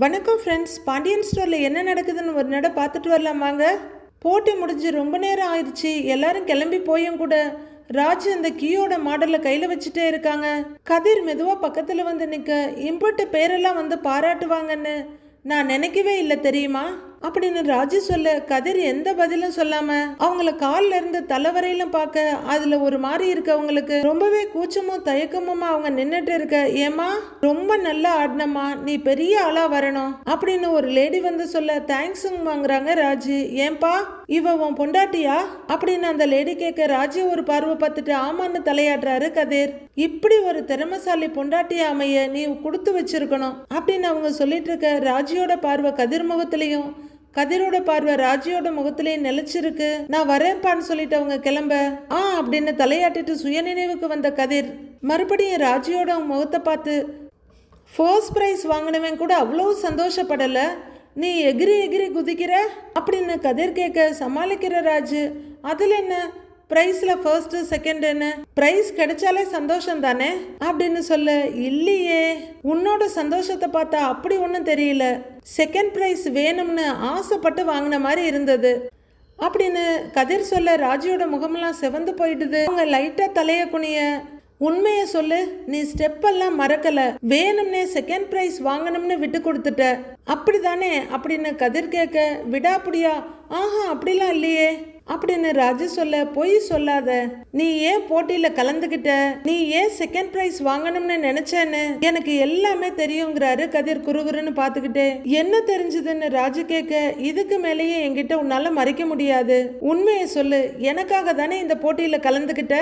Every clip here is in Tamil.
வணக்கம் ஃப்ரெண்ட்ஸ் பாண்டியன் ஸ்டோரில் என்ன நடக்குதுன்னு ஒரு நட பார்த்துட்டு வரலாம் வாங்க. போட்டி முடிஞ்சு ரொம்ப நேரம் ஆயிடுச்சு. எல்லாரும் கிளம்பி போயும் கூட ராஜ் அந்த கீயோட மாடலை கையில் வச்சுட்டே இருக்காங்க. கதிர் மெதுவாக பக்கத்தில் வந்து நிற்க இம்புட்டு பேரெல்லாம் வந்து பாராட்டுவாங்கன்னு நான் நினைக்கவே இல்லை தெரியுமா? அப்படின்னு ராஜு சொல்ல கதிர் எந்த பதிலும் சொல்லாம அவங்கள கால்ல இருந்து தலைவரையிலும் பார்க்க அதுல ஒரு மாதிரி இருக்கு அவங்களுக்கு ரொம்பவே கூச்சமும் தயக்கமுமா அவங்க நின்னுட்டு இருக்க ஏமா ரொம்ப நல்லா ஆடினம்மா நீ பெரிய ஆளா வரணும் அப்படின்னு ஒரு லேடி வந்து சொல்ல தேங்க்ஸுங்க வாங்குறாங்க ராஜு. ஏன்பா இவ உன் பொண்டாட்டியா? அப்படின்னு அந்த லேடி கேட்க ராஜு ஒரு பார்வை பார்த்துட்டு ஆமான்னு தலையாடுறாரு கதிர். இப்படி ஒரு திறமசாலி பொண்டாட்டியா அமைய நீ கொடுத்து வச்சிருக்கணும் அப்படின்னு அவங்க சொல்லிட்டு இருக்க ராஜியோட பார்வை கதிர் முகத்திலையும் கதிரோட பார்வை ராஜியோட முகத்திலே நிலைச்சிருக்கு. நான் வரேன்ப்பான்னு சொல்லிட்டு அவங்க கிளம்ப. ஆ அப்படின்னு தலையாட்டிட்டு சுயநினைவுக்கு வந்த கதிர். மறுபடியும் ராஜியோட அவங்க முகத்தை பார்த்து ஃபர்ஸ்ட் ப்ரைஸ் வாங்கினவன் கூட அவ்வளோ சந்தோஷப்படலை. நீ எகிரி எகிரி குதிக்கிற? அப்படின்னு கதிர் கேட்க சமாளிக்கிற ராஜு. அதில் என்ன? ப்ரைஸில் ஃபர்ஸ்ட் செகண்ட் ப்ரைஸ் கிடைச்சாலே சந்தோஷம் தானே அப்படின்னு சொல்ல. இல்லையே. உன்னோட சந்தோஷத்தை பார்த்தா அப்படி ஒன்றும் தெரியல. செகண்ட் ப்ரைஸ் வேணும்னு ஆசைப்பட்டு வாங்கின மாதிரி இருந்தது. அப்படின்னு கதிர் சொல்ல ராஜியோட முகமெல்லாம் செவந்து போயிடுது. அவங்க லைட்டா தலைய குனிய உண்மையை சொல்லு. நீ ஸ்டெப் எல்லாம் மறக்கல. வேணும்னே செகண்ட் ப்ரைஸ் வாங்கணும்னு விட்டு கொடுத்துட்ட. அப்படிதானே? அப்படின்னு கதிர் கேட்க விடாப்புடியா ஆஹா அப்படிலாம் இல்லையே. அப்படின்னு ராஜு சொல்ல பொய் சொல்லாத? நீ ஏன் போட்டியில கலந்துகிட்ட? நீ ஏன் செகண்ட் பிரைஸ் வாங்கணும்னு நினைச்சேன்னு? எனக்கு எல்லாமே தெரியுங்கிறாரு கதிர் குறுகுறுன்னு பார்த்துக்கிட்டே. என்ன தெரிஞ்சதுன்னு ராஜு கேட்க இதுக்கு மேலேயே என்கிட்ட உன்னால மறைக்க முடியாது. உண்மையை சொல்லு எனக்காக தானே இந்த போட்டியில கலந்துகிட்ட?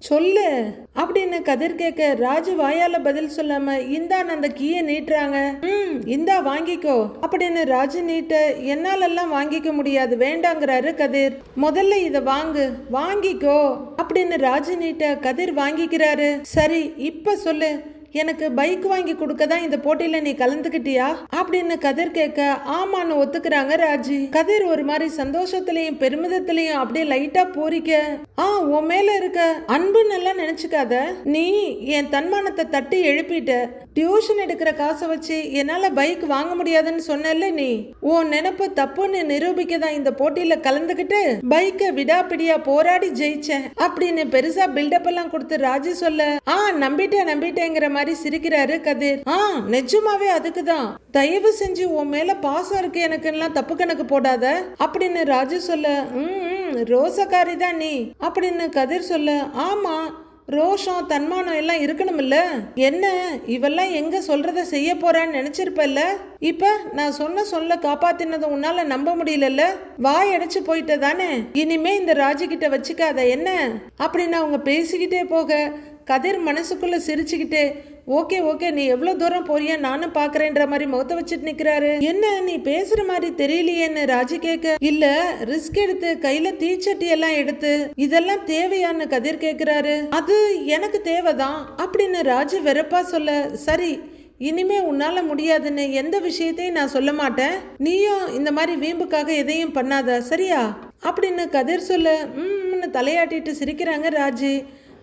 சொல்லு. அப்படின்னு கதிர் கேட்க ராஜு வாயால பதில் சொல்லாம இந்தான்னு அந்த கீயை நீட்டுறாங்க. ம் இந்தா வாங்கிக்கோ. அப்படின்னு ராஜு நீட்ட என்னாலெல்லாம் வாங்கிக்க முடியாது வேண்டாங்கிறாரு கதிர். முதல்ல இதை வாங்கு வாங்கிக்கோ. அப்படின்னு ராஜு நீட்ட கதிர் வாங்கிக்கிறாரு. சரி இப்ப சொல்லு. எனக்கு பைக் வாங்கி கொடுக்க தான் இந்த போட்டியில நீ கலந்துக்கிட்டியா அப்படின்னு கதிர் கேட்க ஆமான்னு ஒத்துக்கிறாங்க ராஜி. கதிர் ஒரு மாதிரி சந்தோஷத்திலையும் பெருமிதத்திலையும் அப்படியே லைட்டா பூரிக்க ஆ உன் மேல இருக்க அன்பு நல்லா நினைச்சுக்காத. நீ என் தன்மானத்தை தட்டி எழுப்பிட்ட டியூஷன் எடுக்கிற காசை வச்சு என்னால் பைக் வாங்க முடியாதுன்னு சொன்னல நீ? உன் நினப்பு தப்புன்னு நிரூபிக்க தான் இந்த போட்டியில கலந்துக்கிட்டு பைக்கை விடாப்பிடியா போராடி ஜெயிச்சேன். அப்படின்னு பெருசா பில்டப் எல்லாம் கொடுத்து ராஜி சொல்ல ஆ நம்பிட்டேன் நம்பிட்டேங்கிற மாதிரி சிரிக்கிறாரு கதிர். ஆ நிஜமாவே அதுக்கு தான் தயவு செஞ்சு உன் மேல பாசம் இருக்கு எனக்குலாம் தப்பு கணக்கு போடாத. அப்படின்னு ராஜு சொல்ல ம், ரோசக்காரி தான் நீ. அப்படின்னு கதிர் சொல்ல ஆமா ரோஷம் தன்மானம் எல்லாம் இருக்கணும்ல என்ன? இவெல்லாம் எங்க சொல்றத செய்ய போறான்னு நினைச்சிருப்பல்ல? இப்ப நான் சொன்ன சொல்ல காப்பாத்தினதை உன்னால நம்ப முடியலல்ல? வாய் அடைச்சு போயிட்ட தானே இனிமே இந்த ராஜு கிட்ட வச்சுக்காத என்ன? அப்படின்னு அவங்க பேசிக்கிட்டே போக கதிர் மனசுக்குள்ளே சிரிச்சுக்கிட்டே ஓகே ஓகே நீ எவ்வளோ தூரம் போறியா நானும் பார்க்குறேன்ற மாதிரி முகத்தை வச்சுட்டு நிக்கிறாரு. என்ன நீ பேசுகிற மாதிரி தெரியலையேன்னு ராஜி கேட்க இல்லை ரிஸ்க் எடுத்து கையில் தீச்சட்டி எல்லாம் எடுத்து இதெல்லாம் தேவையான்னு கதிர் கேட்குறாரு. அது எனக்கு தேவைதான் அப்படின்னு ராஜு வெறுப்பா சொல்ல சரி இனிமே உன்னால் முடியாதுன்னு எந்த விஷயத்தையும் நான் சொல்ல மாட்டேன். நீயும் இந்த மாதிரி வீம்புக்காக எதையும் பண்ணாத சரியா? அப்படின்னு கதிர் சொல்ல ம்னு தலையாட்டிட்டு சிரிக்கிறாங்க ராஜி.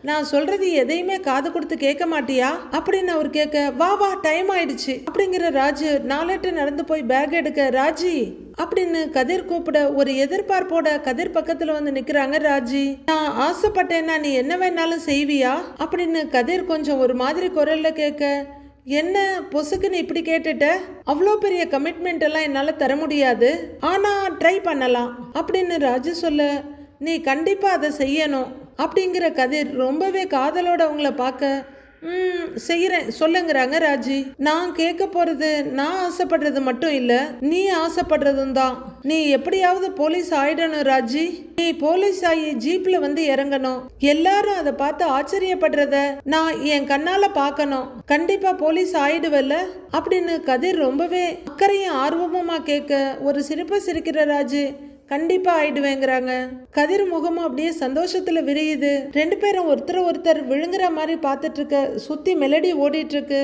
நான் சொல்றது எதையுமே காது கொடுத்து கேட்க மாட்டியா? அப்படின்னு அவர் கேட்க வா வா டைம் ஆயிடுச்சு. அப்படிங்கிற ராஜு நாலெட்டு நடந்து போய் பேக் எடுக்க ராஜி. அப்படின்னு கதிர் கூப்பிட ஒரு எதிர்பார்ப்போட கதிர் பக்கத்துல வந்து நிக்கிறாங்க ராஜி. நான் ஆசைப்பட்டேன்னா நீ என்ன வேணாலும் செய்வியா? அப்படின்னு கதிர் கொஞ்சம் ஒரு மாதிரி குரல்ல கேட்க என்ன பொசுக்குன்னு இப்படி கேட்டுட்ட? அவ்வளோ பெரிய கமிட்மெண்ட் எல்லாம் என்னால் தர முடியாது. ஆனால் ட்ரை பண்ணலாம். அப்படின்னு ராஜு சொல்ல நீ கண்டிப்பாக அதை செய்யணும். அப்படிங்கிற கதிர் ரொம்பவே காதலோட அவங்கள பார்க்க ம் செய்கிறேன் சொல்லுங்கிறாங்க ராஜி. நான் கேட்க போகிறது நான் ஆசைப்படுறது மட்டும் இல்லை நீ ஆசைப்படுறதும் தான். நீ எப்படியாவது போலீஸ் ஆயிடணும் ராஜி. நீ போலீஸ் ஆகி ஜீப்பில் வந்து இறங்கணும். எல்லாரும் அதை பார்த்து ஆச்சரியப்படுறத நான் என் கண்ணால் பார்க்கணும். கண்டிப்பாக போலீஸ் ஆயிடுவல்ல? அப்படின்னு கதிர் ரொம்பவே அக்கறையும் ஆர்வமாக கேட்க ஒரு சிரிப்பை சிரிக்கிற ராஜி. கண்டிப்பா ஆயிடுவேங்கிறாங்க. கதிர் முகமும் அப்படியே சந்தோஷத்துல விரியுது. ரெண்டு பேரும் ஒருத்தர் ஒருத்தர் விழுங்குற மாதிரி பார்த்துட்டு இருக்க சுத்தி மெலடி ஓடிட்டு இருக்கு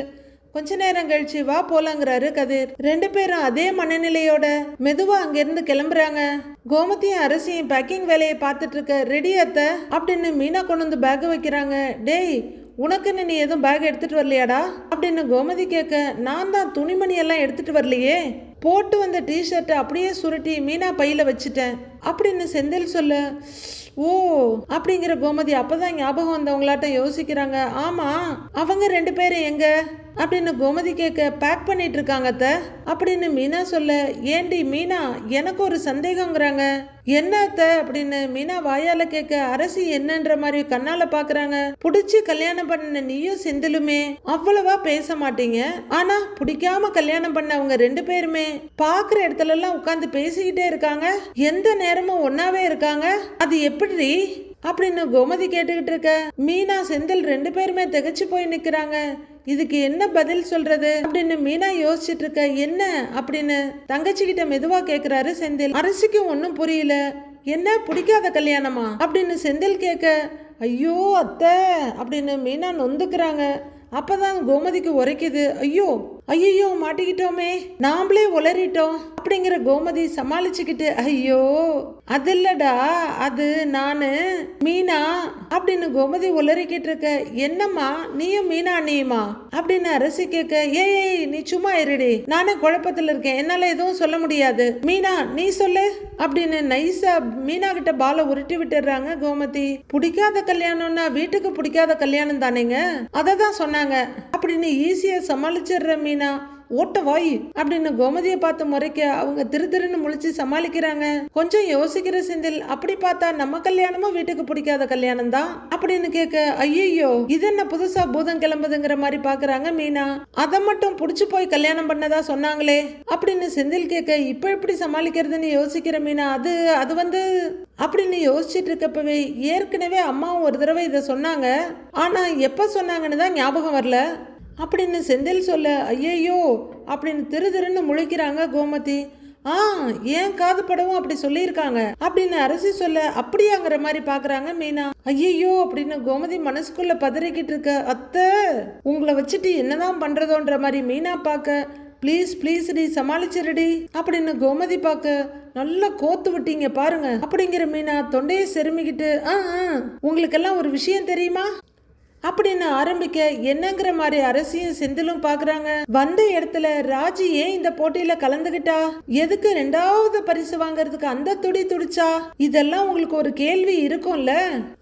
கொஞ்ச நேரம் கழிச்சு வா போலாங்கிறாரு கதிர். ரெண்டு பேரும் அதே மனநிலையோட மெதுவா அங்கிருந்து கிளம்புறாங்க. கோமதியும் அரசியும் பேக்கிங் வேலையை பார்த்துட்டு இருக்க ரெடி அத்த அப்படின்னு மீனா கொண்டு வந்து பேக் வைக்கிறாங்க. டேய் உனக்குன்னு நீ எதுவும் பேக் எடுத்துட்டு வரலையாடா? அப்படின்னு கோமதி கேட்க நான் தான் துணிமணி எல்லாம் எடுத்துட்டு வரலையே. போட்டு வந்த டிஷர்ட்டை அப்படியே சுருட்டி மீனா பையில வச்சுட்டேன். அப்படின்னு செந்தில் சொல்ல ஓ அப்படிங்கிற கோமதி அப்போதான் ஞாபகம் வந்தவங்களாட்ட யோசிக்கிறாங்க. ஆமாம் அவங்க ரெண்டு பேரும் எங்கே? அப்படின்னு கோமதி கேட்க பேக் பண்ணிட்டு இருக்காங்க அத்த. அப்படின்னு மீனா சொல்ல ஏண்டி மீனா எனக்கு ஒரு சந்தேகங்கிறாங்க. என்ன அத்த? அப்படின்னு மீனா வாயால கேட்க அரசி என்னன்ற மாதிரி கண்ணால பாக்குறாங்க. புடிச்சு கல்யாணம் பண்ண நீயும் செந்திலுமே. அவ்வளவா பேச மாட்டீங்க. ஆனா பிடிக்காம கல்யாணம் பண்ணவங்க ரெண்டு பேருமே. பாக்குற இடத்துல எல்லாம் உட்காந்து பேசிக்கிட்டே இருக்காங்க. எந்த நேரமும் ஒன்னாவே இருக்காங்க. அது எப்படி அப்படின்னு கோமதி கேட்டுக்கிட்டு இருக்க மீனா செந்தில் ரெண்டு பேருமே திகைச்சு போய் நிக்கிறாங்க. இதுக்கு என்ன பதில் சொல்றது? அப்படின்னு மீனா யோசிச்சுட்டு இருக்க என்ன? அப்படின்னு தங்கச்சி கிட்ட மெதுவா கேக்குறாரு செந்தில். அரசிக்கு ஒன்றும் புரியல. என்ன? பிடிக்காத கல்யாணமா? அப்படின்னு செந்தில் கேட்க ஐயோ அத்தை அப்படின்னு மீனா நொந்துக்கிறாங்க. அப்பதான் கோமதிக்கு உரைக்குது ஐயோ ஐயோ மாட்டிக்கிட்டோமே. நாமளே உளறிட்டோம். அப்படிங்கிற கோமதி சமாளிச்சுக்கிட்டு ஐயோ அது இல்லடா அது நானு மீனா அப்படின்னு கோமதி உளறிக்கிட்டு இருக்க என்னம்மா நீயும் மீனா நீயுமா அப்படின்னு அரசி கேட்க ஏய் நீ சும்மா இருடி. நானே குழப்பத்துல இருக்கேன். என்னால எதுவும் சொல்ல முடியாது. மீனா நீ சொல்லு. அப்படின்னு நைஸா மீனா கிட்ட பாலை உருட்டி விட்டுறாங்க கோமதி. பிடிக்காத கல்யாணம்னா வீட்டுக்கு பிடிக்காத கல்யாணம் தானேங்க? அதை தான் சொன்னாங்க. அப்படின்னு ஈஸியா சமாளிச்சிடுற மீனா ஓட்ட வாய் அப்படின்னு கோமதியை பார்த்து முறைக்க அவங்க திரு திருன்னு முழிச்சு சமாளிக்கிறாங்க. கொஞ்சம் யோசிக்கிற செந்தில் அப்படி பார்த்தா நம்ம கல்யாணமும் வீட்டுக்கு பிடிக்காத கல்யாணம் தான்? அப்படின்னு கேட்க ஐயோ இது என்ன புதுசா பூதம் கிளம்புதுங்கிற மாதிரி பாக்குறாங்க மீனா. அதை மட்டும் புடிச்சு போய் கல்யாணம் பண்ணதா சொன்னாங்களே? அப்படின்னு செந்தில் கேட்க இப்ப எப்படி சமாளிக்கிறதுன்னு யோசிக்கிற மீனா அது அது வந்து அப்படின்னு யோசிச்சுட்டு இருக்கப்பவே ஏற்கனவே அம்மாவும் ஒரு தடவை இதை சொன்னாங்க. ஆனா எப்ப சொன்னாங்கன்னு தான் ஞாபகம் வரல. அப்படின்னு செந்தில் சொல்ல ஐயையோ அப்படின்னு திரு திருன்னு முழிக்கிறாங்க கோமதி. ஆ ஏன் காது படவும் அப்படி சொல்லியிருக்காங்க? அப்படின்னு அரசி சொல்ல அப்படியாங்கிற மாதிரி பாக்குறாங்க மீனா. ஐயையோ அப்படின்னு கோமதி மனசுக்குள்ள பதறிக்கிட்டு இருக்க அத்தை உங்களை வச்சுட்டு என்னதான் பண்றதோன்ற மாதிரி மீனா பார்க்க ப்ளீஸ் ப்ளீஸ் டி சமாளிச்சிருடி அப்படின்னு கோமதி பார்க்க நல்லா கோத்து விட்டீங்க பாருங்க அப்படிங்கிற மீனா தொண்டையை செருமிக்கிட்டு ஆ ஆ, உங்களுக்கெல்லாம் ஒரு விஷயம் தெரியுமா? அப்படின்னு ஆரம்பிக்க என்னங்கிற மாதிரி அரசியும் செந்திலும் பாக்குறாங்க. வந்த இடத்துல ராஜி ஏன் இந்த போட்டியில கலந்துகிட்டா? எதுக்கு ரெண்டாவது பரிசு வாங்குறதுக்கு அந்த துடி துடிச்சா? இதெல்லாம் உங்களுக்கு ஒரு கேள்வி இருக்கும்ல?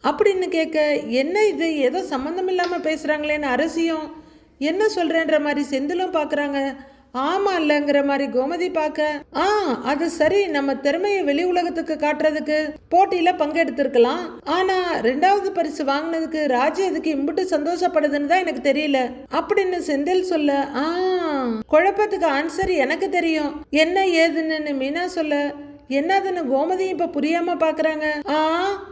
அப்படின்னு கேட்க என்ன இது? ஏதோ சம்பந்தம் இல்லாம பேசுறாங்களேன்னு அரசியும் என்ன சொல்றேன்ற மாதிரி செந்திலும் பாக்குறாங்க. ஆமா இல்லங்கிற மாதிரி கோமதி பார்க்க ஆ அது சரி நம்ம திறமையை வெளி உலகத்துக்கு காட்டுறதுக்கு போட்டியில பங்கெடுத்திருக்கலாம். ஆனா ரெண்டாவது பரிசு வாங்கினதுக்கு ராஜு அதுக்கு இம்புட்டு சந்தோஷப்படுதுன்னு தான் எனக்கு தெரியல. அப்படின்னு செந்தில் சொல்ல ஆ. குழப்பத்துக்கு ஆன்சர் எனக்கு தெரியும். என்ன ஏதுன்னு மீனா சொல்ல என்னதுன்னு கோமதியும் இப்ப புரியாம பாக்குறாங்க. ஆ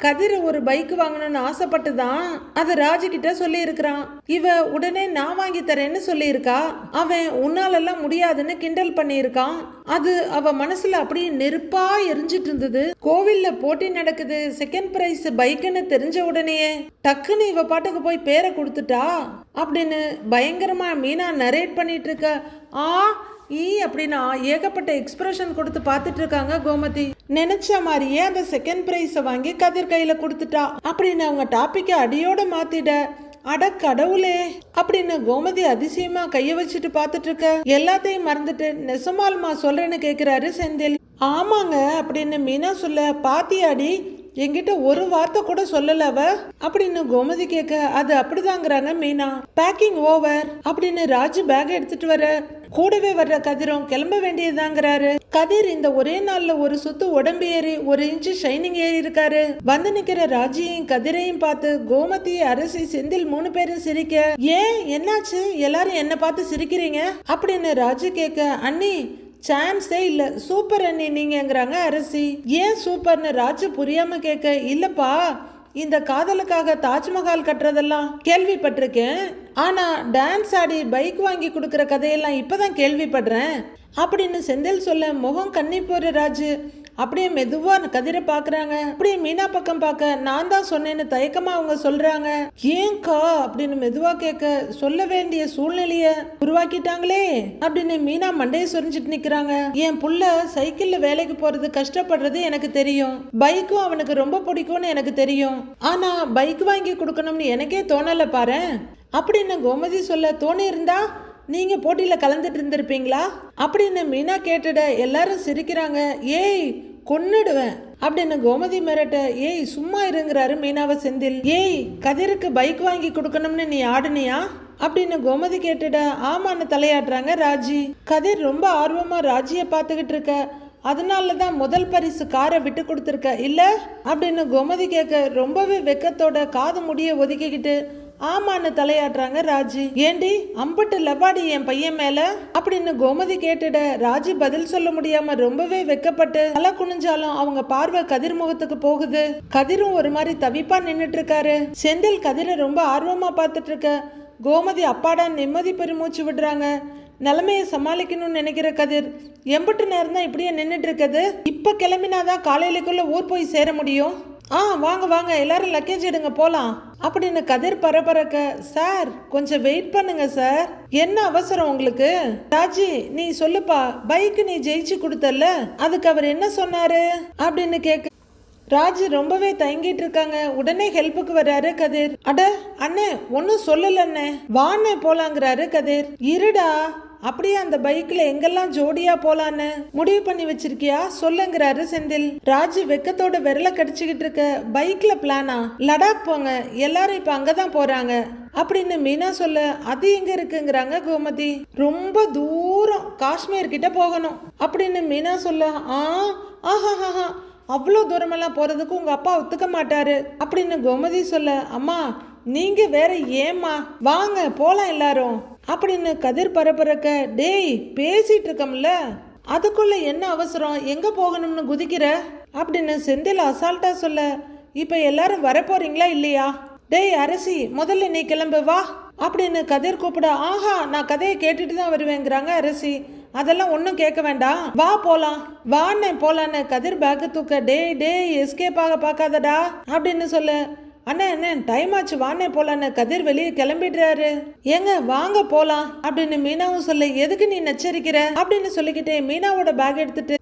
கதிர் ஒரு பைக் வாங்கணும்னு ஆசைப்பட்டு தான் அது ராஜு கிட்ட சொல்லி இருக்கிறான் இவ உடனே நான் வாங்கி தரேன்னு சொல்லியிருக்கா. அவன் உன்னாலெல்லாம் முடியாதுன்னு கிண்டல் பண்ணியிருக்கான். அது அவ மனசுல அப்படியே நெருப்பா எரிஞ்சிட்டு இருந்தது கோவில்ல போட்டி நடக்குது. செகண்ட் பிரைஸ் பைக்குன்னு தெரிஞ்ச உடனேயே டக்குன்னு இவ பாட்டுக்கு போய் பேரை கொடுத்துட்டா அப்படின்னு பயங்கரமா மீனா நரேட் பண்ணிட்டு இருக்க. ஆ ஈ அப்படின்னா ஏகப்பட்ட எக்ஸ்பிரஷன் கொடுத்து பார்த்துட்டு இருக்காங்க கோமதி. நினைச்ச மாதிரியே அந்த செகண்ட் ப்ரைஸை வாங்கி கதிர் கையில கொடுத்துட்டா. அப்படின்னு அவங்க டாப்பிக்கை அடியோட மாத்திட அட கடவுளே அப்படின்னு கோமதி அதிசயமா கைய வச்சுட்டு பார்த்துட்டு இருக்க எல்லாத்தையும் மறந்துட்டு நெசமால்மா சொல்றேன்னு கேக்குறாரு செந்தில். ஆமாங்க அப்படின்னு மீனா சொல்ல பாத்தியாடி என்கிட்ட ஒரு வார்த்தை கூட சொல்லலவ அவ. அப்படின்னு கோமதி கேட்க அது அப்படிதாங்கிறாங்க மீனா. பேக்கிங் ஓவர் அப்படின்னு ராஜு பேக் எடுத்துட்டு வர. கூடவே வர்ற கதிரும் கிளம்ப வேண்டியதுதாங்கிறாரு. கதிர் இந்த ஒரே நாள்ல ஒரு சுத்து உடம்பு ஏறி ஒரு இன்ச்சு ஷைனிங் ஏறி இருக்காரு. வந்து நிக்கிற ராஜியையும் கதிரையும் பார்த்து கோமதி அரசி செந்தில் மூணு பேரும் சிரிக்க ஏன்? என்னாச்சு? எல்லாரும் என்ன பார்த்து சிரிக்கிறீங்க? அப்படின்னு ராஜு கேட்க அண்ணி சான்ஸே இல்ல. சூப்பர் அண்ணி நீங்கங்கிறாங்க அரசி. ஏன் சூப்பர்னு ராஜு புரியாம கேட்க இல்லப்பா இந்த காதலுக்காக தாஜ்மஹால் கட்டுறதெல்லாம் கேள்விப்பட்டிருக்கேன். ஆனா டான்ஸ் ஆடி பைக் வாங்கி கொடுக்குற கதையெல்லாம் இப்பதான் கேள்விப்படுறேன். அப்படின்னு செந்தில் சொல்ல முகம் கண்ணி போற ராஜு அப்படியே மெதுவா கதிரை பாக்குறாங்க. அப்படியே மீனா பக்கம் பார்க்க நான் தான் சொன்னேன்னு தயக்கமா அவங்க சொல்றாங்க. ஏங்கா அப்படின்னு மெதுவா கேட்க சொல்ல வேண்டிய சூழ்நிலைய உருவாக்கிட்டாங்களே. அப்படின்னு மீனா மண்டையை சொரிஞ்சிட்டு நிக்கிறாங்க. என் புள்ள சைக்கிள்ல வேலைக்கு போறது கஷ்டப்படுறது எனக்கு தெரியும். பைக்கும் அவனுக்கு ரொம்ப பிடிக்கும்னு எனக்கு தெரியும். ஆனா பைக் வாங்கி கொடுக்கணும்னு எனக்கே தோணல பாரு. அப்படின்னு கோமதி சொல்ல தோணி இருந்தா நீங்க போட்டியில கலந்துட்டு இருந்திருப்பீங்களா? அப்படின்னு மீனா கேட்டுட எல்லாரும் சிரிக்கிறாங்க. ஏய் கொன்னுடுவேன். அப்படின்னு கோமதி மிரட்ட ஏய் சும்மா இருங்கிறாரு மீனாவ செந்தில். ஏய் கதிருக்கு பைக் வாங்கி கொடுக்கணும்னு நீ ஆடுனியா? அப்படின்னு கோமதி கேட்டுட ஆமான்னு தலையாடுறாங்க ராஜி. கதிர் ரொம்ப ஆர்வமா ராஜியை பார்த்துக்கிட்டு இருக்க. அதனால தான் முதல் பரிசு காரை விட்டு கொடுத்துருக்க. இல்ல? அப்படின்னு கோமதி கேட்க ரொம்பவே வெக்கத்தோட காது முடிய ஒதுக்கிக்கிட்டு ஆமான்னு தலையாடுறாங்க ராஜி. ஏண்டி? அம்பட்டு லவாடி என் பையன் மேல? அப்படின்னு கோமதி கேட்டுட ராஜி பதில் சொல்ல முடியாம ரொம்பவே வெக்கப்பட்டு தலை குனிஞ்சாலும் அவங்க பார்வை கதிர் முகத்துக்கு போகுது. கதிரும் ஒரு மாதிரி தவிப்பா நின்னுட்டு இருக்காரு செந்தில் கதிரை ரொம்ப ஆர்வமா பார்த்துட்டு இருக்க கோமதி அப்பாடா நிம்மதி பெருமூச்சு விடுறாங்க. நிலைமையை சமாளிக்கணும்னு நினைக்கிற கதிர் எம்பட்டு நேரம் தான் இப்படியே நின்றுட்டு இருக்குது இப்போ கிளம்பினாதான் காலையிலக்குள்ள ஊர் போய் சேர முடியும். ஆ வாங்க வாங்க. எல்லாரும் லக்கேஜ் எடுங்க போலாம். அப்படின்னு கதிர் பரபரக்க சார் கொஞ்சம் வெயிட் பண்ணுங்க சார். என்ன அவசரம் உங்களுக்கு? ராஜி நீ சொல்லுப்பா. பைக் நீ ஜெயிச்சு கொடுத்தல அதுக்கு அவர் என்ன சொன்னாரு? அப்படின்னு கேட்க ராஜ் ரொம்பவே தயங்கிட்டு இருக்காங்க. உடனே ஹெல்ப்புக்கு வர்றாரு கதிர். அட அண்ணே ஒன்னும் சொல்லல அண்ணே வாண்ணே போலாங்கிறாரு கதிர். இருடா. அப்படியே அந்த பைக்ல எங்கெல்லாம் ஜோடியா போலான்னு முடிவு பண்ணி வச்சிருக்கியா? சொல்லுங்கிறாரு செந்தில். ராஜு வெக்கத்தோட விரல கடிச்சுக்கிட்டு இருக்க பைக்ல பிளானா? லடாக் போங்க. எல்லாரும் இப்ப அங்கதான் போறாங்க அப்படின்னு மீனா சொல்ல அது எங்க இருக்குங்கிறாங்க கோமதி. ரொம்ப தூரம். காஷ்மீர் கிட்ட போகணும். அப்படின்னு மீனா சொல்ல ஆ ஆஹா அவ்வளோ தூரமெல்லாம் போகிறதுக்கு உங்கள் அப்பா ஒத்துக்க மாட்டாரு. அப்படின்னு கோமதி சொல்ல அம்மா நீங்க வேற ஏம்மா? வாங்க போலாம் எல்லாரும். அப்படின்னு கதிர் பரபரக்க டேய் பேசிட்டு இருக்கோம்ல. அதுக்குள்ள என்ன அவசரம்? எங்க போகணும்னு குதிக்கிற? அப்படின்னு செந்தில் அசால்ட்டா சொல்ல இப்ப எல்லாரும் வரப்போறீங்களா இல்லையா? டேய் அரசி முதல்ல நீ கிளம்பு வா. அப்படின்னு கதிர் கூப்பிட ஆஹா நான் கதையை கேட்டுட்டு தான் வருவேங்கிறாங்க அரசி. அதெல்லாம் ஒன்றும் கேட்க வேண்டாம். வா போலாம். வாண்ணே போலான்னு கதிர் பேக்கு தூக்க டேய் டேய் எஸ்கேப் ஆக பார்க்காதடா. அப்படின்னு சொல்லு அண்ணா என்ன டைம் ஆச்சு வாண்ணே போலான்னு கதிர் வெளியே கிளம்பிடுறாரு. ஏங்க வாங்க போலாம். அப்படின்னு மீனாவும் சொல்ல எதுக்கு நீ நச்சரிக்கிற? அப்படின்னு சொல்லிக்கிட்டே மீனாவோட பேக் எடுத்துட்டு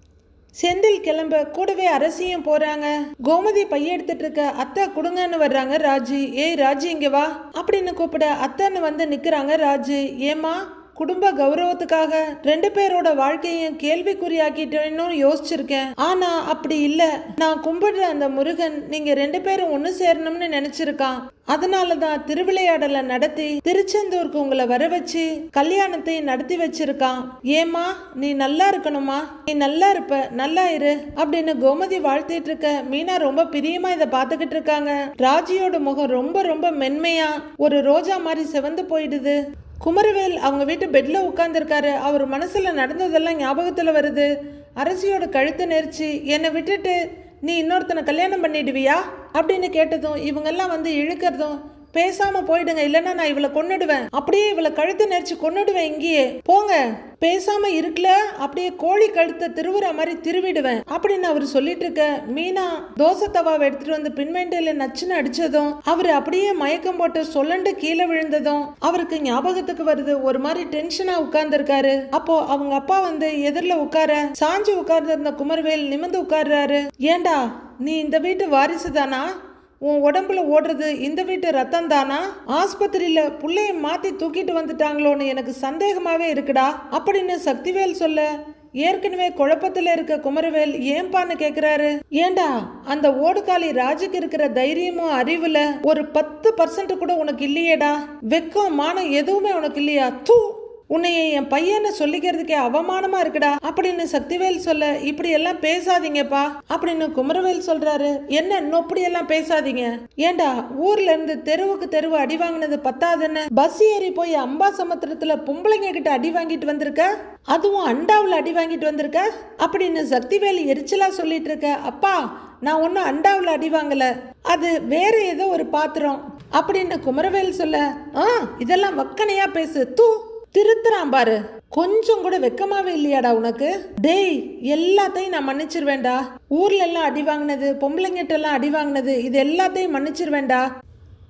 செந்தில் கிளம்ப கூடவே அரசியும் போறாங்க. கோமதி பைய எடுத்துட்டு இருக்க அத்தை கொடுங்கன்னு வர்றாங்க ராஜி. ஏய் ராஜி இங்க வா. அப்படின்னு கூப்பிட அத்தைன்னு வந்து நிக்கிறாங்க ராஜி. ஏமா குடும்ப கௌரவத்துக்காக ரெண்டு பேரோட வாழ்க்கையும் கேள்விக்குறியாக்கிட்டேன்னு யோசிச்சிருக்கேன். ஆனா அப்படி இல்ல. நான் கும்பிடுற அந்த முருகன் நீங்க ரெண்டு பேரும் ஒன்று சேரணும்னு நினைச்சிருக்கான். அதனால தான் திருவிளையாடலை நடத்தி திருச்செந்தூருக்கு உங்களை வர வச்சு கல்யாணத்தை நடத்தி வச்சிருக்கான். ஏமா நீ நல்லா இருக்கணுமா? நீ நல்லா இருப்ப நல்லா இரு அப்படின்னு கோமதி வாழ்த்திட்டு இருக்க மீனா ரொம்ப பிரியமா இதை பார்த்துக்கிட்டு இருக்காங்க. ராஜியோட முகம் ரொம்ப ரொம்ப மென்மையா ஒரு ரோஜா மாதிரி செவந்து போயிடுது. குமரவேல் அவங்க வீட்டு பெட்டில் உட்காந்துருக்காரு அவர் மனசில் நடந்ததெல்லாம் ஞாபகத்தில் வருது. அரசியோட கழுத்து நெரிச்சு என்னை விட்டுட்டு நீ இன்னொருத்தனை கல்யாணம் பண்ணிடுவியா? அப்படின்னு கேட்டதும் இவங்கெல்லாம் வந்து இழுக்கிறதும் பேசாம போயிடுங்க. இல்லைன்னா நான் இவளை கொன்னுடுவேன். அப்படியே இவளை கழுத்து நெரிச்சு கொன்னுடுவேன் இங்கேயே. போங்க. பேசாம இருக்கல அப்படியே கோழி கழுத்தை திருவுற மாதிரி திருவிடுவேன். அப்படின்னு அவர் சொல்லிட்டு இருக்க. மீனா தோசை தவாவை எடுத்துட்டு வந்து பின்மேண்டையில நச்சுன்னு அடிச்சதும் அவர் அப்படியே மயக்கம் போட்டு சொல்லண்டு கீழே விழுந்ததும் அவருக்கு ஞாபகத்துக்கு வருது. ஒரு மாதிரி டென்ஷனா உட்கார்ந்துருக்காரு. அப்போ அவங்க அப்பா வந்து எதிரில் உட்கார சாஞ்சு உட்கார்ந்து இருந்த குமரவேல் நிமிந்து உட்கார்றாரு. ஏண்டா நீ இந்த வீட்டு வாரிசு தானா உன் உடம்புல ஓடுறது இந்த வீட்டு ரத்தம் தானா ஆஸ்பத்திரியில புள்ளைய மாத்தி தூக்கிட்டு வந்துட்டாங்களோன்னு எனக்கு சந்தேகமாவே இருக்குடா. அப்படின்னு சக்திவேல் சொல்ல ஏற்கனவே குழப்பத்தில் இருக்க குமரவேல் ஏன்பான்னு கேட்குறாரு ஏண்டா அந்த ஓடுகாலி ராஜுக்கு இருக்கிற தைரியமும் அறிவுல ஒரு பத்து பர்சன்ட் கூட உனக்கு இல்லையேடா. வெக்கம் மானம் எதுவுமே உனக்கு இல்லையா? தூ! உன்னைய என் பையனை சொல்லிக்கிறதுக்கே அவமானமா இருக்குடா. அப்படின்னு சக்திவேல் சொல்ல இப்படி எல்லாம் பேசாதீங்கப்பா அப்படின்னு குமரவேல் சொல்றாரு. என்ன நொப்படி எல்லாம் பேசாதீங்க? ஏண்டா ஊர்ல இருந்து தெருவுக்கு தெருவு அடி வாங்கினது பத்தாதுன்னு பஸ் ஏறி போய் அம்பா சமுத்திரத்துல பொம்பளைங்க கிட்ட அடி வாங்கிட்டு வந்திருக்க? அதுவும் அண்டாவில் அடி வாங்கிட்டு வந்திருக்க? அப்படின்னு சக்திவேல் எரிச்சலா சொல்லிட்டு இருக்க அப்பா நான் ஒன்றும் அண்டாவில் அடி வாங்கல. அது வேற ஏதோ ஒரு பாத்திரம். அப்படின்னு குமரவேல் சொல்ல ஆ இதெல்லாம் வக்கனையா பேசு. தூ. திருத்துறான் பாரு. கொஞ்சம் கூட வெக்கமாவே இல்லையாடா உனக்கு? டேய் எல்லாத்தையும் நான் மன்னிச்சிருவேண்டா ஊர்ல எல்லாம் அடி வாங்கினது பொம்பளைங்கிட்ட எல்லாம் அடி வாங்கினது இது எல்லாத்தையும் மன்னிச்சிருவேண்டா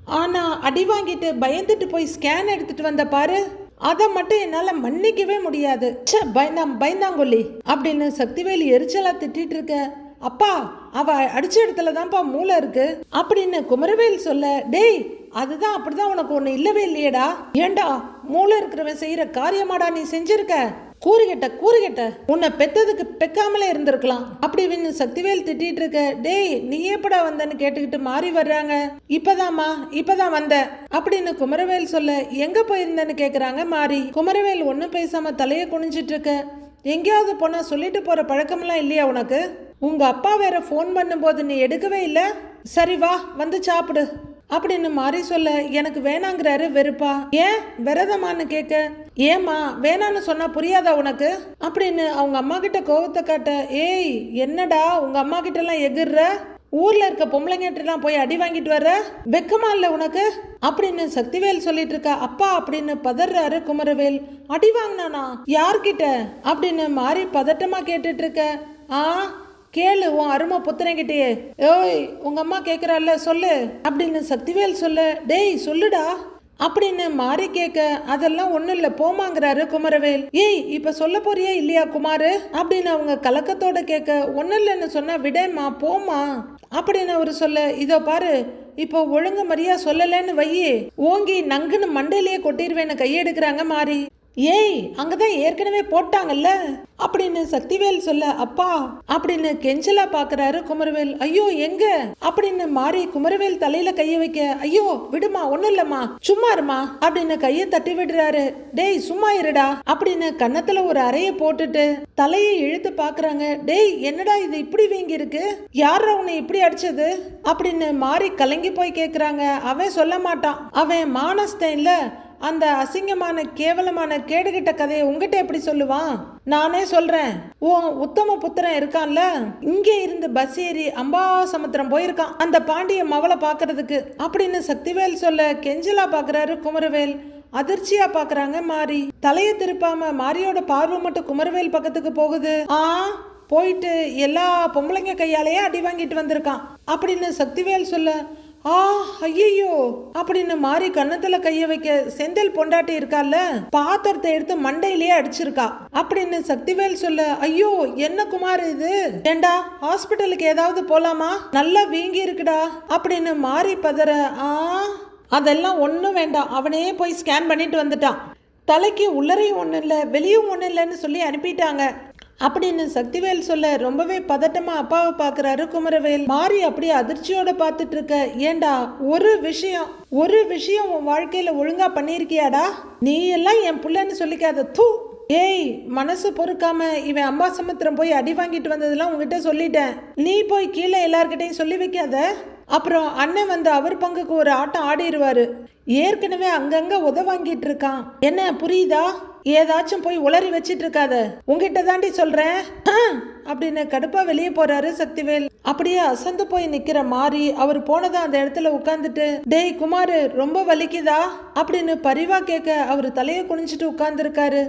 ஆனா அடி வாங்கிட்டு பயந்துட்டு போய் ஸ்கேன் எடுத்துட்டு வந்த பாரு. அதை மட்டும் என்னால மன்னிக்கவே முடியாது. ச்சே பயந்தாம் பயந்தாங்கொல்லி அப்படின்னு சக்திவேலி எரிச்சலா திட்டிட்டு இருக்க. அப்பா அவ அடிச்ச இடத்துல தான்ப்பா மூளை இருக்கு. அப்படின்னு குமரவேல் சொல்ல டேய் அதுதான் அப்படிதான் உனக்கு ஒண்ணு இல்லவே இல்லையேடா. ஏண்டா மூளை இருக்கிறவன் செய்யற காரியமாடா நீ செஞ்சிருக்க? கூறுகெட்ட கூறுகெட்ட உன்னை பெத்ததுக்கு பெக்காமலே இருந்திருக்கலாம். அப்படி இவங்க சக்திவேல் திட்டிட்டு இருக்க டேய் நீ எப்படா வந்தன்னு கேட்டுக்கிட்டு மாறி வர்றாங்க? இப்பதாம்மா இப்பதான் வந்த அப்படின்னு குமரவேல் சொல்ல எங்க போயிருந்தேன்னு கேக்குறாங்க? மாறி குமரவேல் ஒன்னும் பேசாம தலைய குனிஞ்சிட்டு இருக்க எங்கேயாவது போனா சொல்லிட்டு போற பழக்கமெல்லாம் இல்லையா உனக்கு? உங்க அப்பா வேற ஃபோன் பண்ணும்போது நீ எடுக்கவே இல்லை? சரி வா வந்து சாப்பிடு. அப்படின்னு மாறி சொல்ல எனக்கு வேணாங்கிறாரு வெறுப்பா. ஏன்? விரதமானு கேட்க. ஏமா வேணான்னு சொன்னா புரியாதா உனக்கு? அப்படின்னு அவங்க அம்மா கிட்ட கோவத்தை காட்ட ஏய் என்னடா உங்க அம்மா கிட்ட எல்லாம் எகிர்ற? ஊர்ல இருக்க பொம்பளைங்கிட்டலாம் போய் அடி வாங்கிட்டு வர்ற? வெக்கமா இல்ல உனக்கு? அப்படின்னு சக்திவேல் சொல்லிட்டு இருக்கா. அப்பா அப்படின்னு பதறாரு குமரவேல். அடி வாங்கினானா? யார்கிட்ட? அப்படின்னு மாறி பதட்டமா கேட்டுட்டு இருக்க. ஆ கேளு உன் அருமை புத்திரங்கிட்டயே ஓய் உங்க அம்மா கேக்குறாள்ல சொல்லு. அப்படின்னு சக்திவேல் சொல்லு டேய் சொல்லுடா. அப்படின்னு மாறி கேட்க அதெல்லாம் ஒண்ணும் இல்ல போமாங்கிறாரு குமரவேல். ஏய் இப்ப சொல்ல போறியா இல்லையா குமாரு? அப்படின்னு அவங்க கலக்கத்தோட கேட்க ஒன்றும் இல்லைன்னு சொன்னா விடேம்மா போமா அப்படின்னு அவரு சொல்ல இதோ பாரு இப்போ ஒழுங்கு மரியா சொல்லலன்னு வையே. ஓங்கி நங்குன்னு மண்டையிலேயே கொட்டிடுவேன்னு கையெடுக்கிறாங்க மாறி. ஏய் அங்கதான் ஏற்கனவே போட்டாங்கல்ல? அப்படின்னு சக்திவேல் சொல்ல அப்பா அப்படின்னு கெஞ்சலா பாக்குறாரு குமரவேல். ஐயோ எங்க? அப்படின்னு மாறி குமரவேல் தலையில கைய வைக்க ஐயோ விடுமா ஒண்ணும் இல்லம்மா சும்மா இருமா அப்படின்னு கைய தட்டி விடுறாரு. டேய் சும்மா இருடா அப்படின்னு கன்னத்துல ஒரு அறைய போட்டுட்டு தலையை இழுத்து பாக்குறாங்க. டேய் என்னடா இது இப்படி வீங்கி இருக்கு யாரா உன்னை இப்படி அடிச்சது? அப்படின்னு மாறி கலங்கி போய் கேக்குறாங்க. அவன் சொல்ல மாட்டான். அவன் மானஸ்தன் இல்ல அந்த அசிங்கமான கேவலமான கேடுகிட்ட கதையை உங்ககிட்ட எப்படி சொல்லுவான்? நானே சொல்றேன். உன் உத்தம புத்திரன் இருக்கான்ல? இங்கே இருந்து பஸ் ஏறி அம்பாசமுத்திரம் போயிருக்கான். அந்த பாண்டிய மவளை பாக்குறதுக்கு அப்படின்னு சக்திவேல் சொல்ல கெஞ்சலா பாக்குறாரு குமரவேல். அதிர்ச்சியா பாக்குறாங்க மாரி. தலைய திருப்பாம மாரியோட பார்வை மட்டும் குமரவேல் பக்கத்துக்கு போகுது. ஆ போயிட்டு எல்லா பொம்பளைங்க கையாலேயே அடி வாங்கிட்டு வந்திருக்கான். அப்படின்னு சக்திவேல் சொல்ல ஆ ஐயோ அப்படின்னு மாறி கன்னத்துல கைய வைக்க செந்தில் பொண்டாட்டி இருக்கால பாத்திரத்தை எடுத்து மண்டையிலேயே அடிச்சிருக்கா. அப்படின்னு சக்திவேல் சொல்ல ஐயோ என்ன குமார் இது? ஏண்டா ஹாஸ்பிட்டலுக்கு ஏதாவது போலாமா? நல்லா வீங்கி இருக்குடா. அப்படின்னு மாறி பதற ஆ? அதெல்லாம் ஒன்றும் வேண்டாம். அவனே போய் ஸ்கேன் பண்ணிட்டு வந்துட்டான். தலைக்கு உள்ளரையும் ஒன்றும் இல்லை வெளியும் ஒன்றும் இல்லைன்னு சொல்லி அனுப்பிட்டாங்க. அப்படின்னு சக்திவேல் சொல்ல ரொம்பவே பதட்டமா அப்பாவை பார்க்குறாரு குமரவேல். மாறி அப்படியே அதிர்ச்சியோட பார்த்துட்டு இருக்க ஏண்டா ஒரு விஷயம் ஒரு விஷயம் உன் வாழ்க்கையில ஒழுங்கா பண்ணியிருக்கியாடா? நீ எல்லாம் என் பிள்ளைன்னு சொல்லிக்காத. தூ. ஏய் மனசு பொறுக்காம இவன் அம்பா சமுத்திரம் போய் அடி வாங்கிட்டு வந்ததெல்லாம் உங்ககிட்ட சொல்லிட்டேன். நீ போய் கீழே எல்லார்கிட்டையும் சொல்லி வைக்காத. அப்புறம் அண்ணன் வந்து அவர் பங்குக்கு ஒரு ஆட்டம் ஆடிடுவாரு ஏற்கனவே அங்கங்க உத வாங்கிட்டு இருக்கான் என்ன புரியுதா? ஏதாச்சும் போய் உளறி வச்சிட்டு இருக்காத உங்ககிட்ட தாண்டி சொல்றேன். அப்படின்னு கடுப்பா வெளியே போறாரு சக்திவேல். அப்படியே அசந்து போய் நிக்கிற மாறி அவர் போனதா அந்த இடத்துல உட்காந்துட்டு டேய் குமாரு ரொம்ப வலிக்குதா? அப்படின்னு பரிவா கேட்க அவர் தலையை குனிஞ்சிட்டு உட்கார்ந்துருக்காரு.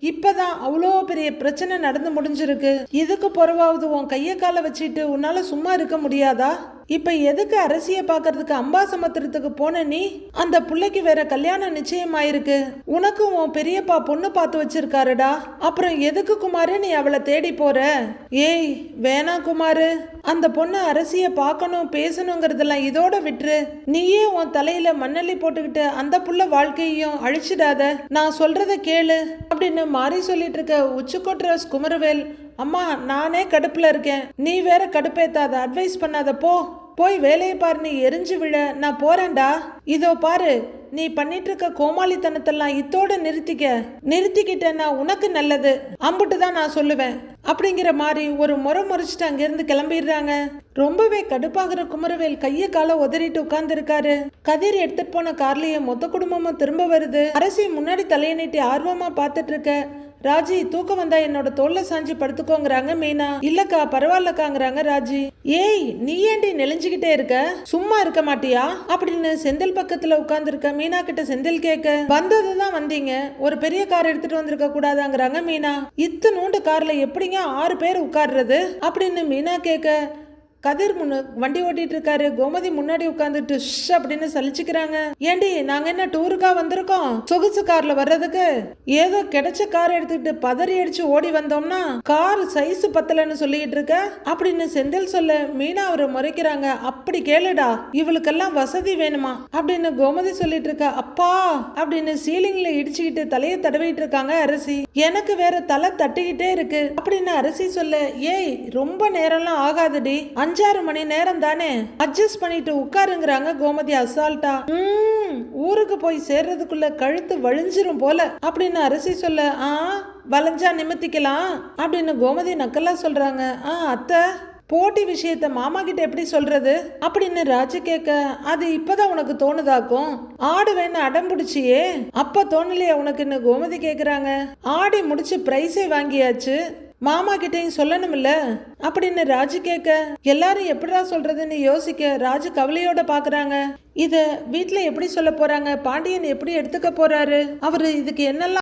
இப்பதான் அவ்வளோ பெரிய பிரச்சனை நடந்து முடிஞ்சிருக்கு. இதுக்கு பிறவாவது உன் கையை காலை வச்சுட்டு உன்னால சும்மா இருக்க முடியாதா? இப்ப எதுக்கு அரசிய பாக்குறதுக்கு அம்பாசமுத்திரத்துக்கு போன நீ? அந்த பிள்ளைக்கு வேற கல்யாணம் நிச்சயமாயிருக்கு. உனக்கும் உன் பெரியப்பா பொண்ணு பார்த்து வச்சிருக்காருடா. அப்புறம் எதுக்கு குமாரு நீ அவளை தேடி போற? ஏய் வேணா குமாரு. அந்த பொண்ணு அரசிய பார்க்கணும் பேசணுங்கிறதெல்லாம் இதோட விட்டுரு. நீயே உன் தலையில மண்ணள்ளி போட்டுக்கிட்டு அந்த புள்ள வாழ்க்கையையும் அழிச்சிடாத. நான் சொல்றத கேளு. அப்படின்னு மாறி சொல்லிட்டு இருக்க உச்சுக்கோட்ரஸ் குமரவேல் அம்மா நானே கடுப்புல இருக்கேன். நீ வேற கடுப்பேத்தாத அட்வைஸ் பண்ணாத போ. போய் வேலையை பாரு நீ எரிஞ்சு விழ. நான் போறேன்டா. இதோ பாரு நீ பண்ணிட்டு இருக்க கோமாளித்தனத்தெல்லாம் இத்தோட நிறுத்திக்க. நிறுத்திக்கிட்டேன்னா உனக்கு நல்லது. அம்புட்டு தான் நான் சொல்லுவேன். அப்படிங்கிற மாதிரி ஒரு முறை முறைச்சிட்டு அங்கிருந்து கிளம்பிடுறாங்க. ரொம்பவே கடுப்பாகிற குமரவேல் கைய காலை உதறிட்டு உட்கார்ந்துருக்காரு. கதிர் எடுத்துட்டு போன கார்லயே மொத்த குடும்பமும் திரும்ப வருது. அரசி முன்னாடி தலையை நீட்டி ஆர்வமா பார்த்துட்டு இருக்க. ராஜி தூக்கம் வந்தா என்னோட தோல்ல சாஞ்சி படுத்துக்கோங்கிறாங்க மீனா. இல்லக்கா பரவாயில்லக்காங்கிறாங்க ராஜி. ஏய் நீ ஏண்டி நெளிஞ்சுக்கிட்டே இருக்க? சும்மா இருக்க மாட்டியா? அப்படின்னு செந்தில் பக்கத்துல உட்கார்ந்துருக்க மீனா கிட்ட செந்தில் கேட்க வந்தது தான் வந்தீங்க. ஒரு பெரிய கார் எடுத்துட்டு வந்திருக்க கூடாதாங்கிறாங்க மீனா. இத்தனூண்டு கார்ல எப்படிங்க ஆறு பேர் உட்கார்றது? அப்படின்னு மீனா கேட்க கதிர் முன்ன வண்டி ஓட்டிட்டு இருக்காரு கோமதி முன்னாடி உட்காந்துட்டு ஷ் அப்படின்னு சலிச்சுக்கிறாங்க. ஏண்டி நாங்க என்ன டூருக்கா வந்திருக்கோம்? சொகுசு கார்ல வர்றதுக்கு? ஏதோ கிடைச்ச கார் எடுத்துக்கிட்டு பதறி அடிச்சு ஓடி வந்தோம்னா கார் சைஸ் பத்தலன்னு சொல்லிட்டு இருக்க அப்படின்னு செந்தில் சொல்ல மீனா அவரை முறைக்கிறாங்க. அப்படி கேளுடா. இவளுக்கெல்லாம் வசதி வேணுமா? அப்படின்னு கோமதி சொல்லிட்டு இருக்க அப்பா அப்படின்னு சீலிங்ல இடிச்சுக்கிட்டு தலையை தடவிட்டு இருக்காங்க அரிசி. எனக்கு வேற தலை தட்டிக்கிட்டே இருக்கு. அப்படின்னு அரிசி சொல்ல ஏய் ரொம்ப நேரம்லாம் ஆகாதுடி. அஞ்சாறு மணி நேரம் தானே? அட்ஜஸ்ட் பண்ணிட்டு உட்காருங்கிறாங்க கோமதி அசால்ட்டா. உம் ஊருக்கு போய் சேர்றதுக்குள்ள கழுத்து வழிஞ்சிரும் போல. அப்படின்னு அரிசி சொல்ல ஆ வளைஞ்சா நிமித்திக்கலாம். அப்படின்னு கோமதி நக்கலா சொல்றாங்க. ஆ அத்தை போட்டி விஷயத்த மாமா கிட்ட எப்படி சொல்றது? அப்படின்னு ராஜு கேட்க அது இப்பதான் உனக்கு தோணுதாக்கும்? ஆடுவேன்னு அடம் பிடிச்சியே. அப்ப உனக்கு உனக்குன்னு கோமதி கேக்குறாங்க. ஆடி முடிச்சு பிரைஸே வாங்கியாச்சு. மாமா கிட்டயும் சொல்லணும்ல? அப்படின்னு ராஜு கேட்க எல்லாரும் எப்படிடா சொல்றதுன்னு யோசிக்க ராஜு கவலையோட பாக்குறாங்க. இத வீட்டுல எப்படி சொல்ல போறாங்க? பாண்டியன் எப்படி எடுத்துக்க போறாரு? அவரு இதுக்கு என்னெல்லாம்